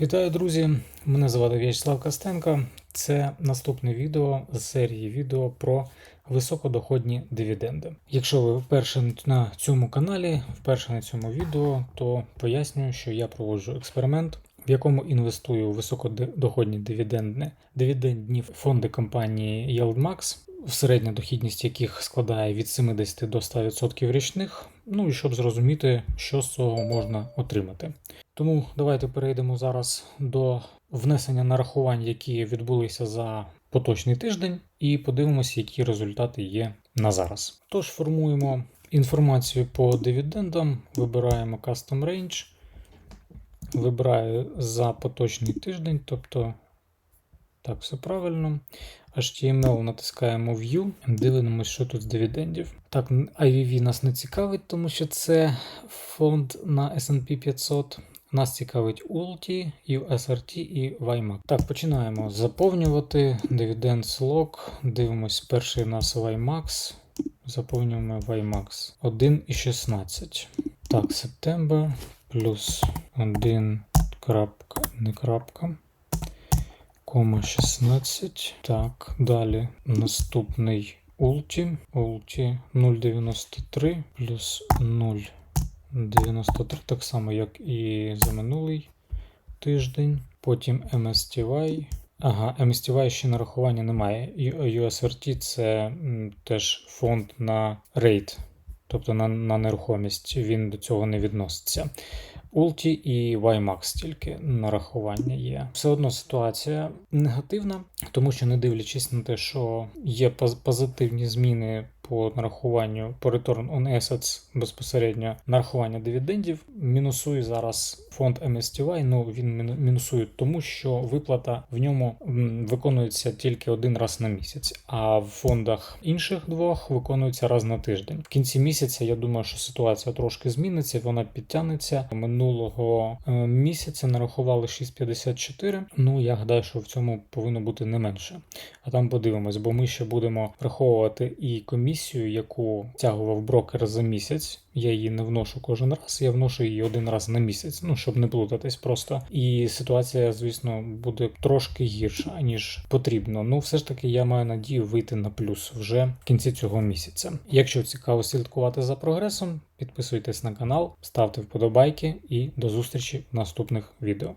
Вітаю, друзі! Мене звати В'ячеслав Костенко. Це наступне відео з серії відео про високодоходні дивіденди. Якщо ви вперше на цьому каналі, вперше на цьому відео, то пояснюю, що я проводжу експеримент, в якому інвестую у високодоходні дивідендні, дивідендні фонди компанії YieldMax, середня дохідність яких складає від 70 до 100% річних. Ну і щоб зрозуміти, що з цього можна отримати. Тому давайте перейдемо зараз до внесення нарахувань, які відбулися за поточний тиждень, і подивимося, які результати є на зараз. Тож формуємо інформацію по дивідендам, вибираємо Custom Range, вибираю за поточний тиждень, тобто так, все правильно. HTML натискаємо View, дивимося, що тут з дивідендів. Так, IVV нас не цікавить, тому що це фонд на SP 500. Нас цікавить ULT, USRT і YMAX. Так, починаємо заповнювати Dividends Log. Дивимось, перший у нас YMAX. Заповнюємо YMAX 1,16. Так, September плюс 1 крапка, не крапка. Кома 16. Так, далі наступний Ulti. Ulti 0,93 плюс 0,93, так само, як і за минулий тиждень. Потім MSTY. Ага, MSTY ще нарахування немає. USRT це теж фонд на рейд, тобто на, на нерухомість. Він до цього не відноситься. Ulti і ваймак тільки нарахування є. Все одно ситуація негативна, тому що, не дивлячись на те, що є поз- позитивні зміни по нарахуванню по Return on Assets безпосередньо нарахування дивідендів, мінусує зараз фонд MSTY. Ну він міну- мінусує тому, що виплата в ньому виконується тільки один раз на місяць, а в фондах інших двох виконується раз на тиждень. В кінці місяця я думаю, що ситуація трошки зміниться, вона підтягнеться. Минулого е, місяця нарахували 6,54. Ну я гадаю, що в цьому повинно бути не менше. А там подивимось, бо ми ще будемо враховувати і комісію, яку тягував брокер за місяць. Я її не вношу кожен раз, я вношу її один раз на місяць, ну щоб не плутатись просто. І ситуація, звісно, буде трошки гірша, ніж потрібно. Ну, все ж таки, я маю надію вийти на плюс вже в кінці цього місяця. Якщо цікаво слідкувати за прогресом, підписуйтесь на канал, ставте вподобайки і до зустрічі в наступних відео.